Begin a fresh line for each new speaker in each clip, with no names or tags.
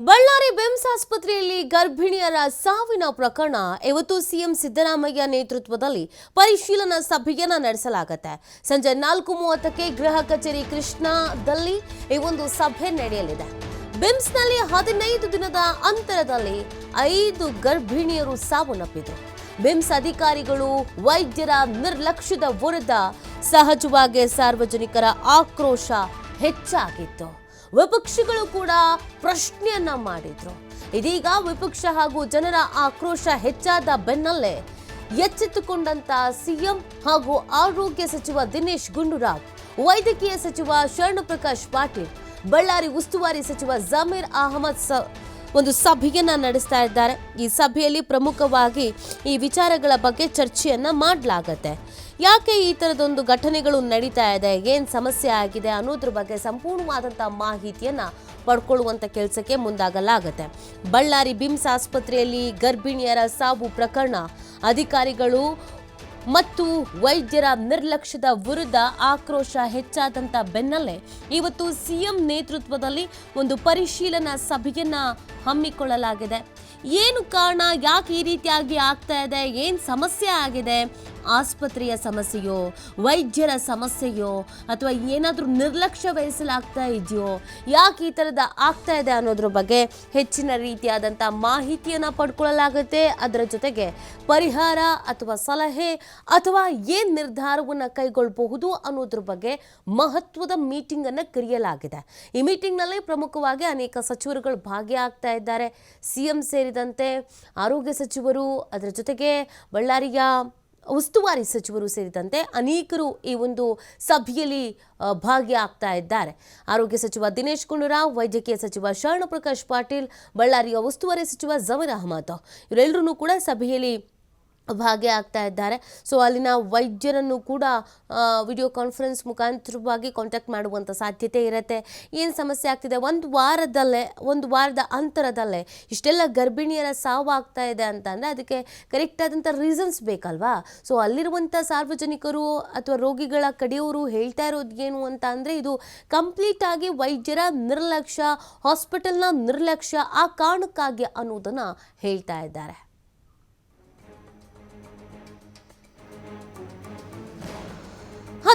Ballari BIMS ಆಸ್ಪತ್ರೆಯಲ್ಲಿ ಗರ್ಭಿಣಿಯರ ಸಾವಿನ ಪ್ರಕರಣ, ಇವತ್ತು ಸಿಎಂ ಸಿದ್ದರಾಮಯ್ಯ ನೇತೃತ್ವದಲ್ಲಿ ಪರಿಶೀಲನಾ ಸಭೆಯನ್ನ ನಡೆಸಲಾಗುತ್ತೆ. ಸಂಜೆ ನಾಲ್ಕು ಮೂವತ್ತಕ್ಕೆ ಗೃಹ ಕಚೇರಿ ಕೃಷ್ಣದಲ್ಲಿ ಈ ಒಂದು ಸಭೆ ನಡೆಯಲಿದೆ. ಬಿಮ್ಸ್ನಲ್ಲಿ ಹದಿನೈದು ದಿನದ ಅಂತರದಲ್ಲಿ ಐದು ಗರ್ಭಿಣಿಯರು ಸಾವನ್ನಪ್ಪಿದರು. ಬಿಮ್ಸ್ ಅಧಿಕಾರಿಗಳು, ವೈದ್ಯರ ನಿರ್ಲಕ್ಷ್ಯದ ವಿರುದ್ಧ ಸಹಜವಾಗಿ ಸಾರ್ವಜನಿಕರ ಆಕ್ರೋಶ ಹೆಚ್ಚಾಗಿತ್ತು. ವಿಪಕ್ಷಗಳು ಕೂಡ ಪ್ರಶ್ನೆಯನ್ನ ಮಾಡಿದ್ರು. ಇದೀಗ ವಿಪಕ್ಷ ಹಾಗೂ ಜನರ ಆಕ್ರೋಶ ಹೆಚ್ಚಾದ ಬೆನ್ನಲ್ಲೇ ಎಚ್ಚೆತ್ತುಕೊಂಡಂತ ಸಿಎಂ ಹಾಗೂ ಆರೋಗ್ಯ ಸಚಿವ ದಿನೇಶ್ ಗುಂಡೂರಾವ್, ವೈದ್ಯಕೀಯ ಸಚಿವ ಶರಣಪ್ರಕಾಶ್ ಪಾಟೀಲ್, ಬಳ್ಳಾರಿ ಉಸ್ತುವಾರಿ ಸಚಿವ ಜಮೀರ್ ಅಹಮದ್ ಸ ಒಂದು ಸಭೆಯನ್ನ ನಡೆಸ್ತಾ ಇದ್ದಾರೆ. ಈ ಸಭೆಯಲ್ಲಿ ಪ್ರಮುಖವಾಗಿ ಈ ವಿಚಾರಗಳ ಬಗ್ಗೆ ಚರ್ಚೆಯನ್ನ ಮಾಡಲಾಗತ್ತೆ. ಯಾಕೆ ಈ ಥರದೊಂದು ಘಟನೆಗಳು ನಡೀತಾ ಇದೆ? ಏನು ಸಮಸ್ಯೆ ಆಗಿದೆ ಅನ್ನೋದ್ರ ಬಗ್ಗೆ ಸಂಪೂರ್ಣವಾದಂಥ ಮಾಹಿತಿಯನ್ನ ಪಡ್ಕೊಳ್ಳುವಂಥ ಕೆಲಸಕ್ಕೆ ಮುಂದಾಗಲಾಗತ್ತೆ. ಬಳ್ಳಾರಿ ಬಿಮ್ಸ್ ಆಸ್ಪತ್ರೆಯಲ್ಲಿ ಗರ್ಭಿಣಿಯರ ಸಾವು ಪ್ರಕರಣ. ಅಧಿಕಾರಿಗಳು ಮತ್ತು ವೈದ್ಯರ ನಿರ್ಲಕ್ಷ್ಯದ ವಿರುದ್ಧ ಆಕ್ರೋಶ ಹೆಚ್ಚಾದಂಥ ಬೆನ್ನಲ್ಲೇ ಇವತ್ತು ಸಿಎಂ ನೇತೃತ್ವದಲ್ಲಿ ಒಂದು ಪರಿಶೀಲನಾ ಸಭೆಯನ್ನ ಹಮ್ಮಿಕೊಳ್ಳಲಾಗಿದೆ. ಏನು ಕಾರಣ? ಯಾಕೆ ಈ ರೀತಿಯಾಗಿ ಆಗ್ತಾ ಇದೆ? ಏನು ಸಮಸ್ಯೆ ಆಗಿದೆ? ಆಸ್ಪತ್ರೆಯ ಸಮಸ್ಯೆಯೋ, ವೈದ್ಯರ ಸಮಸ್ಯೆಯೋ, ಅಥವಾ ಏನಾದರೂ ನಿರ್ಲಕ್ಷ್ಯ ವಹಿಸಲಾಗ್ತಾ ಇದೆಯೋ, ಯಾಕೆ ಈ ಥರದ ಆಗ್ತಾ ಇದೆ ಅನ್ನೋದ್ರ ಬಗ್ಗೆ ಹೆಚ್ಚಿನ ರೀತಿಯಾದಂಥ ಮಾಹಿತಿಯನ್ನು ಪಡ್ಕೊಳ್ಳಲಾಗುತ್ತೆ. ಅದರ ಜೊತೆಗೆ ಪರಿಹಾರ ಅಥವಾ ಸಲಹೆ ಅಥವಾ ಏನು ನಿರ್ಧಾರವನ್ನು ಕೈಗೊಳ್ಳಬಹುದು ಅನ್ನೋದ್ರ ಬಗ್ಗೆ ಮಹತ್ವದ ಮೀಟಿಂಗನ್ನು ಕರೆಯಲಾಗಿದೆ. ಈ ಮೀಟಿಂಗ್ನಲ್ಲಿ ಪ್ರಮುಖವಾಗಿ ಅನೇಕ ಸಚಿವರುಗಳು ಭಾಗಿಯಾಗ್ತಾ ಇದ್ದಾರೆ. ಸಿಎಂ ಸೇರಿದಂತೆ ಆರೋಗ್ಯ ಸಚಿವರು, ಅದರ ಜೊತೆಗೆ ಬಳ್ಳಾರಿಯ ಉಸ್ತುವಾರಿ ಸಚಿವರು ಸೇರಿದಂತೆ ಅನೇಕರು ಈ ಒಂದು ಸಭೆಯಲ್ಲಿ ಭಾಗಿಯಾಗ್ತಾ ಇದ್ದಾರೆ. ಆರೋಗ್ಯ ಸಚಿವ ದಿನೇಶ್ ಗುಂಡೂರಾವ್, ವೈದ್ಯಕೀಯ ಸಚಿವ ಶರಣಪ್ರಕಾಶ್ ಪಾಟೀಲ್, ಬಳ್ಳಾರಿಯ ಉಸ್ತುವಾರಿ ಸಚಿವ ಜಮೀರ್ ಅಹಮದ್ ಇವರೆಲ್ಲರೂ ಕೂಡ ಸಭೆಯಲ್ಲಿ ಭಾಗಿಯಾಗ್ತಾ ಇದ್ದಾರೆ. ಸೊ ಅಲ್ಲಿನ ವೈದ್ಯರನ್ನು ಕೂಡ ವಿಡಿಯೋ ಕಾನ್ಫರೆನ್ಸ್ ಮುಖಾಂತರವಾಗಿ ಕಾಂಟ್ಯಾಕ್ಟ್ ಮಾಡುವಂಥ ಸಾಧ್ಯತೆ ಇರುತ್ತೆ. ಏನು ಸಮಸ್ಯೆ ಆಗ್ತಿದೆ? ಒಂದು ವಾರದಲ್ಲೇ, ಒಂದು ವಾರದ ಅಂತರದಲ್ಲೇ ಇಷ್ಟೆಲ್ಲ ಗರ್ಭಿಣಿಯರ ಸಾವು ಆಗ್ತಾ ಇದೆ ಅಂತಂದರೆ ಅದಕ್ಕೆ ಕರೆಕ್ಟ್ ಆದಂಥ ರೀಸನ್ಸ್ ಬೇಕಲ್ವಾ? ಸೊ ಅಲ್ಲಿರುವಂಥ ಸಾರ್ವಜನಿಕರು ಅಥವಾ ರೋಗಿಗಳ ಕಡೆಯವರು ಹೇಳ್ತಾ ಇರೋದು ಏನು ಅಂತ ಅಂದರೆ ಇದು ಕಂಪ್ಲೀಟ್ ಆಗಿ ವೈದ್ಯರ ನಿರ್ಲಕ್ಷ್ಯ ಹಾಸ್ಪಿಟಲ್ನ ನಿರ್ಲಕ್ಷ್ಯ ಆ ಕಾರಣಕ್ಕಾಗಿ ಅನ್ನೋದನ್ನು ಹೇಳ್ತಾ ಇದ್ದಾರೆ.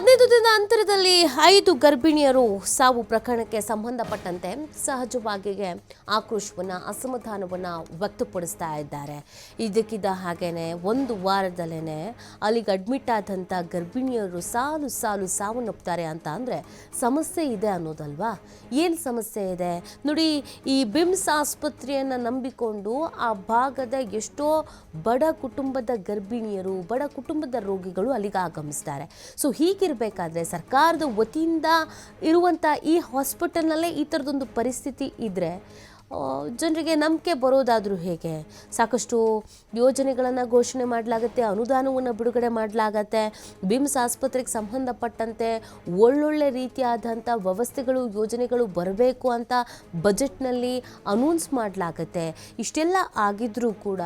ಹದಿನೈದು ದಿನ ಅಂತರದಲ್ಲಿ ಐದು ಗರ್ಭಿಣಿಯರು ಸಾವು ಪ್ರಕರಣಕ್ಕೆ ಸಂಬಂಧಪಟ್ಟಂತೆ ಸಹಜವಾಗಿಗೆ ಆಕ್ರೋಶವನ್ನು, ಅಸಮಾಧಾನವನ್ನು ವ್ಯಕ್ತಪಡಿಸ್ತಾ ಇದ್ದಾರೆ. ಇದಕ್ಕಿದ್ದ ಹಾಗೇನೆ ಒಂದು ವಾರದಲ್ಲೇ ಅಲ್ಲಿಗೆ ಅಡ್ಮಿಟ್ ಆದಂಥ ಗರ್ಭಿಣಿಯರು ಸಾಲು ಸಾಲು ಸಾವನ್ನಪ್ತಾರೆ ಅಂತ ಅಂದರೆ ಸಮಸ್ಯೆ ಇದೆ ಅನ್ನೋದಲ್ವಾ? ಏನು ಸಮಸ್ಯೆ ಇದೆ? ನೋಡಿ, ಈ ಬಿಮ್ಸ್ ಆಸ್ಪತ್ರೆಯನ್ನು ನಂಬಿಕೊಂಡು ಆ ಭಾಗದ ಎಷ್ಟೋ ಬಡ ಕುಟುಂಬದ ಗರ್ಭಿಣಿಯರು, ಬಡ ಕುಟುಂಬದ ರೋಗಿಗಳು ಅಲ್ಲಿಗೆ ಆಗಮಿಸ್ತಾರೆ. ಸೊ ಹೀಗಿರಬೇಕಾದ್ರೆ ಸರ್ಕಾರದ ವತಿಯಿಂದ ಇರುವಂಥ ಈ ಹಾಸ್ಪಿಟಲ್ನಲ್ಲೇ ಈ ಥರದೊಂದು ಪರಿಸ್ಥಿತಿ ಇದ್ದರೆ ಜನರಿಗೆ ನಂಬಿಕೆ ಬರೋದಾದರೂ ಹೇಗೆ? ಸಾಕಷ್ಟು ಯೋಜನೆಗಳನ್ನು ಘೋಷಣೆ ಮಾಡಲಾಗತ್ತೆ, ಅನುದಾನವನ್ನು ಬಿಡುಗಡೆ ಮಾಡಲಾಗತ್ತೆ, ಬಿಮ್ಸ್ ಆಸ್ಪತ್ರೆಗೆ ಸಂಬಂಧಪಟ್ಟಂತೆ ಒಳ್ಳೊಳ್ಳೆ ರೀತಿಯಾದಂಥ ವ್ಯವಸ್ಥೆಗಳು, ಯೋಜನೆಗಳು ಬರಬೇಕು ಅಂತ ಬಜೆಟ್ನಲ್ಲಿ ಅನೌನ್ಸ್ ಮಾಡಲಾಗತ್ತೆ. ಇಷ್ಟೆಲ್ಲ ಆಗಿದ್ರೂ ಕೂಡ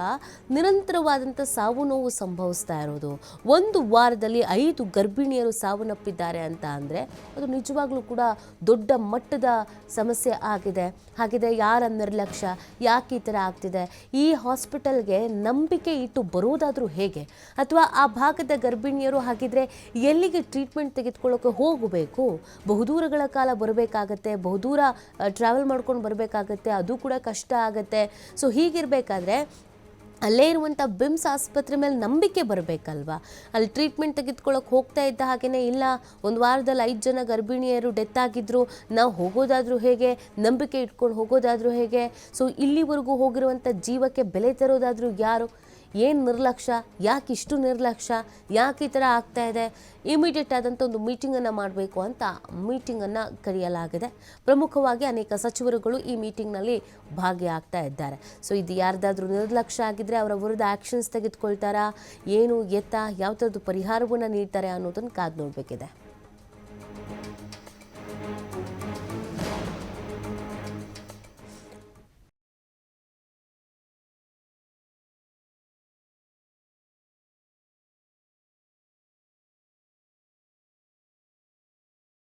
ನಿರಂತರವಾದಂಥ ಸಾವು ನೋವು ಸಂಭವಿಸ್ತಾ ಇರೋದು. ಒಂದು ವಾರದಲ್ಲಿ ಐದು ಗರ್ಭಿಣಿಯರು ಸಾವನ್ನಪ್ಪಿದ್ದಾರೆ ಅಂತ ಅಂದರೆ ಅದು ನಿಜವಾಗ್ಲೂ ಕೂಡ ದೊಡ್ಡ ಮಟ್ಟದ ಸಮಸ್ಯೆ ಆಗಿದೆ. ಹಾಗಿದೆ ಯಾರ ನಿರ್ಲಕ್ಷ್ಯ ಯಾಕೆ ಈ ಥರ ಆಗ್ತಿದೆ? ಈ ಹಾಸ್ಪಿಟಲ್ಗೆ ನಂಬಿಕೆ ಇಟ್ಟು ಬರೋದಾದರೂ ಹೇಗೆ? ಅಥವಾ ಆ ಭಾಗದ ಗರ್ಭಿಣಿಯರು ಹಾಗಿದ್ರೆ ಎಲ್ಲಿಗೆ ಟ್ರೀಟ್ಮೆಂಟ್ ತೆಗೆದುಕೊಳ್ಳೋಕೆ ಹೋಗಬೇಕು? ಬಹುದೂರಗಳ ಕಾಲ ಬರಬೇಕಾಗತ್ತೆ, ಬಹುದೂರ ಟ್ರಾವೆಲ್ ಮಾಡ್ಕೊಂಡು ಬರಬೇಕಾಗತ್ತೆ, ಅದು ಕೂಡ ಕಷ್ಟ ಆಗುತ್ತೆ. ಸೊ ಹೀಗಿರಬೇಕಾದ್ರೆ ಅಲ್ಲೇ ಇರುವಂಥ ಬಿಮ್ಸ್ ಆಸ್ಪತ್ರೆ ಮೇಲೆ ನಂಬಿಕೆ ಬರಬೇಕಲ್ವಾ? ಅಲ್ಲಿ ಟ್ರೀಟ್ಮೆಂಟ್ ತೆಗೆದುಕೊಳ್ಳೋಕೆ ಹೋಗ್ತಾ ಇದ್ದ ಹಾಗೆಯೇ ಇಲ್ಲ, ಒಂದು ವಾರದಲ್ಲಿ ಐದು ಜನ ಗರ್ಭಿಣಿಯರು ಡೆತ್ ಆಗಿದ್ರು ನಾವು ಹೋಗೋದಾದರೂ ಹೇಗೆ, ನಂಬಿಕೆ ಇಟ್ಕೊಂಡು ಹೋಗೋದಾದರೂ ಹೇಗೆ? ಸೊ ಇಲ್ಲಿವರೆಗೂ ಹೋಗಿರುವಂಥ ಜೀವಕ್ಕೆ ಬೆಲೆ ತರೋದಾದರೂ ಯಾರು? ಏನು ನಿರ್ಲಕ್ಷ್ಯ? ಯಾಕೆ ಇಷ್ಟು ನಿರ್ಲಕ್ಷ್ಯ? ಯಾಕೆ ಈ ಥರ ಆಗ್ತಾ ಇದೆ? ಇಮಿಡಿಯೇಟ್ ಆದಂಥ ಒಂದು ಮೀಟಿಂಗನ್ನು ಮಾಡಬೇಕು ಅಂತ ಮೀಟಿಂಗನ್ನು ಕರೆಯಲಾಗಿದೆ. ಪ್ರಮುಖವಾಗಿ ಅನೇಕ ಸಚಿವರುಗಳು ಈ ಮೀಟಿಂಗ್ನಲ್ಲಿ ಭಾಗಿಯಾಗ್ತಾ ಇದ್ದಾರೆ. ಸೊ ಇದು ಯಾರ್ದಾದ್ರೂ ನಿರ್ಲಕ್ಷ್ಯ ಆಗಿದ್ದರೆ ಅವರ ವಿರುದ್ಧ ಆ್ಯಕ್ಷನ್ಸ್ ತೆಗೆದುಕೊಳ್ತಾರಾ? ಏನು ಎತ್ತ? ಯಾವ ಥರದ್ದು ಪರಿಹಾರವನ್ನು ನೀಡ್ತಾರೆ ಅನ್ನೋದನ್ನು ಕಾದು ನೋಡಬೇಕಿದೆ.